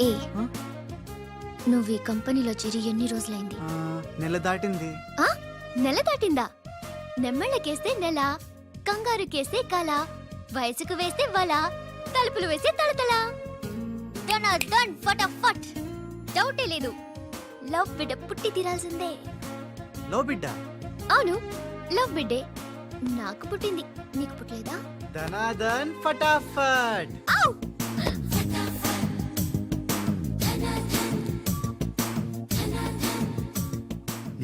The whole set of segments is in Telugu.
ఏ? నువ్వు ఈ కంపెనీలో చేరి ఎన్ని రోజులైంది? ఆ, నెల దాటింది. ఆ? నెల దాటిందా? నెమ్మళ్ళకేస్తే నెల కంగారుకేస్తే కల వయసుకు వేస్తే వల తలుపులు వేస్తే తడతల దన దన్ ఫటాఫట్ డౌటే లేదు. లవ్ బిడ్డ పుట్టి తీరాల్సిందే. లో బిడ్డ? అవును లవ్ బిడ్డే. నాకు పుట్టింది నీకు పుట్టలేదా? ధనాదన్ ఫటాఫట్ ఆవ్!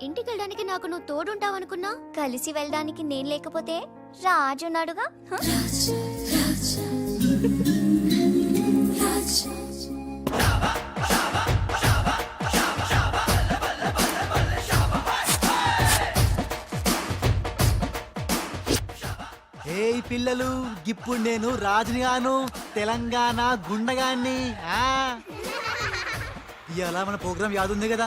ఇంటికి వెళ్ళడానికి నాకు నువ్వు తోడుంటావనుకున్నా? కలిసి వెళ్ళడానికి నేను లేకపోతే రాజు నాడుగా ఏయ్ పిల్లలు ఇప్పుడు నేను రాజునిగాను తెలంగాణ గుండగాన్ని ఆ? ఇవాళ మన ప్రోగ్రామ్ యాదుంది కదా.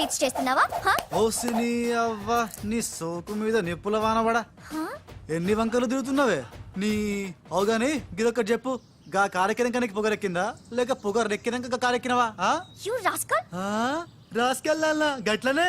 ఫీట్స్ చేస్తున్నావా హ? ఓసిని అవ్వ నీ సోకు మీద నిప్పుల వానబడా హ? ఎన్ని వంకలు తిరుగుతున్నావే నీ అవుగాని గిదొక్కటి చెప్పు గా కారెక్కినాక నీకు పొగరెక్కిందా లేక పొగరెక్కినాక గా కారెక్కినవా ఆ? ఆ? రాసుకెళ్ళాలా గట్లనే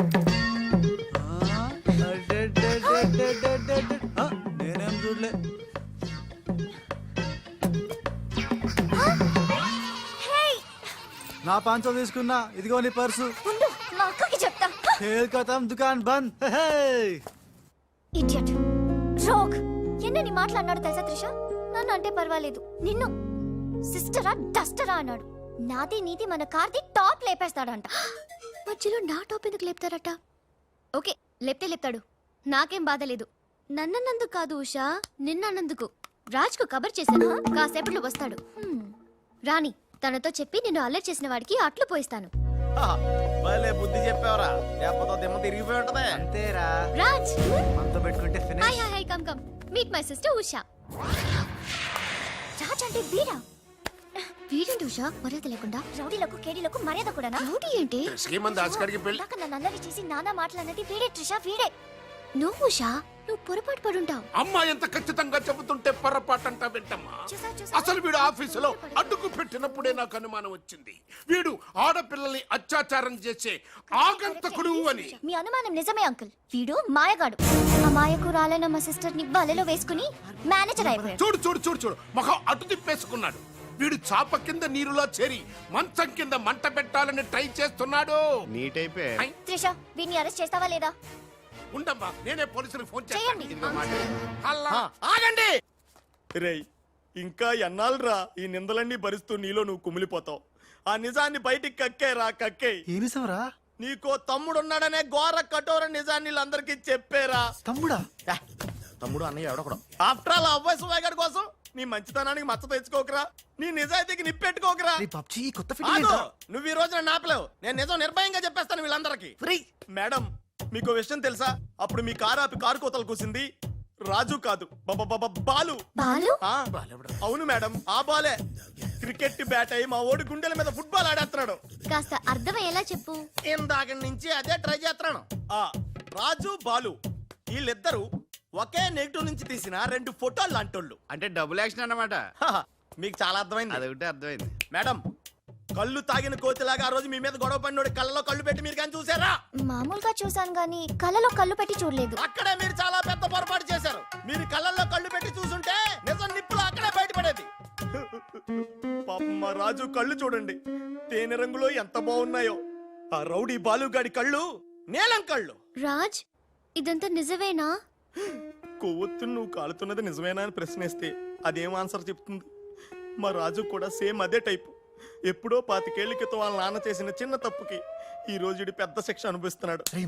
నా పాంచో తీసుకున్నా. ఇదిగో నీ పర్సు. ఉండు మా అక్కకి చెప్తా. ఖేల్ కథం దుకాన్ బంద్. హే, హే. Idiot rogue. ఎన్నని మాట్లాడినాడు తెలుసా త్రిష? నన్ను అంటే పర్వాలేదు. నిన్ను సిస్టరా డస్టరా అన్నాడు. నాది నీది మన కార్ది టాప్ లేపేస్తాడంట. మధ్యలో నా టాప్ ఎందుకు లేపుతారట? ఓకే లేపితే లేపుతాడు. నాకేం బాధ లేదు. నన్నన్నందుకు కాదు ఉషా నిన్నన్నందుకు. రాజ్కు కబర్ చేశాను కాసేపట్లో వస్తాడు. హ్మ్. రాణి తనతో చెప్పి నిన్ను అల్లరి చేసిన వాడికి అట్లు పోయిస్తాను. భలే బుద్ధి చెప్పావరా. లేకపోతే దిమ్మ తిరిగిపోయి ఉంటదే. అంతేరా. రాజ్. మనతో పెట్టుకుంటే hi finish. Hi hi come come. Meet my sister Usha. Raj అంటే వీరా వీడేంటి ఉషా మర్యాద లేకుండా. రౌడీలకు కేడీలకు మర్యాద కూడా రౌడీ ఏంటి శ్రీమంత్ దాస్కర్కి పెళ్ళి ఇందాక నన్ను అల్లరి చేసి నానా మాట్లాడినది వీడే ట్రిషా వీడే. నువ్వు ఉషా? నువ్వు పొరపాటు పడుంటావు. అమ్మా ఎంత ఖచ్చితంగా చెబుతుంటే పొరపాటంట వింటమ్మా. చూసా, చూసా. అసలు వీడు ఆఫీసులో అడ్డుకు పెట్టినప్పుడే నాకు అనుమానం వచ్చింది. వీడు ఆడపిల్లల్ని అత్యాచారం చేసే ఆగంతకుడు అని. మీ అనుమానం నిజమే అంకుల్. వీడు మాయగాడు. ఆ మాయకు రాలైన మా సిస్టర్ని బలలో వేసుకుని మేనేజర్ అయిపోయాడు. చూడు చూడు చూడు చూడు. మొహం అటు తిప్పేసుకున్నాడు. వీడు చాప కింద నీరులో చేరి మంచం కింద మంట పెట్టాలని ట్రై చేస్తున్నాడు. నీట్ అయిపోయి త్రిష వీడిని అరెస్ట్ చేస్తావా లేదా? ఉండమ్మా నేనే పోలీసులకు ఫోన్ చేయండి. ఆగండి. రేయ్ ఇంకా ఎన్నాళ్ళరా ఈ నిందలన్నీ భరిస్తూ నీలో నువ్వు కుమిలిపోతావు? ఆ నిజాన్ని బయటికి కక్కేరా కక్కే ఏ నిజంరా నీకో తమ్ముడున్నాడనే ఘోర కఠోర నిజాన్ని వీళ్ళందరికీ చెప్పేరా. తమ్ముడా? యా, తమ్ముడు అన్నయ్య ఎవడొకడు? ఆఫ్టర్ ఆల్ అవ్వాయి సువాగడ్ కోసం నీ మంచితనానికి మచ్చ తెచ్చుకోకరా. నీ నిజాయితీకి నిప్పెట్టుకోకరా. రే పబ్జి కొత్త ఆగు! ఫిట్టింగ్ నువ్వు ఈ రోజున నాపలేవు. నేను నిజం నిర్భయంగా చెప్పేస్తాను వీళ్ళందరికీ. మేడం మీకు విషయం తెలుసా? అప్పుడు మీ కారు ఆపి కారు కోతలు కూసింది. రాజు కాదు. బబబబ బాలు. బాలు? ఆ, అవును మేడం ఆ బాలే. క్రికెట్ బ్యాట్ అయి మా ఓడి గుండెల మీద ఫుట్బాల్ ఆడేస్తున్నాడు. కాస్త అర్థమయ్యేలా చెప్పు. ఇందాక నుంచి అదే ట్రై చేస్తున్నాను. ఆ రాజు బాలు వీళ్ళిద్దరూ ఒకే నెగిటివ్ నుంచి తీసిన రెండు ఫోటోలు లాంటోళ్ళు. అంటే డబుల్ యాక్షన్ అన్నమాట. హహ, మీకు చాలా అర్థమైంది. అదొకటి అర్థమైంది. మేడం కళ్ళు తాగిన కోతిలాగా ఆ రోజు మీ మీద గొడవ పడినోడి కళ్ళలో కళ్ళు పెట్టి మీరు కానీ చూసారా? మామూలుగా చూసాను గానీ కళ్ళలో కళ్ళు పెట్టి చూడలేదు. అక్కడే మీరు చాలా పెద్ద పొరపాటు చేశారు. మీరు కళ్ళల్లో కళ్ళు పెట్టి చూసుంటే నిజం నిప్పులు అక్కడే బయటపడేది. పాపం మా రాజు కళ్ళు చూడండి. తేనె రంగులో ఎంత బాగున్నాయో. ఆ రౌడీ బాలుగాడి కళ్ళు నీలం కళ్ళు. రాజ్ ఇదంతా నిజమేనా? కొవ్వొత్తు నువ్వు కాలుతున్నది నిజమేనా అని ప్రశ్నిస్తే అదేం ఆన్సర్ చెప్తుంది? మా రాజు కూడా సేమ్ అదే టైపు. ఎప్పుడో పాతికేళ్ళ క్రితం వాళ్ళ నాన్న చేసిన చిన్న తప్పుకి ఈ రోజుడి పెద్ద శిక్ష అనుభవిస్తున్నాడు. రే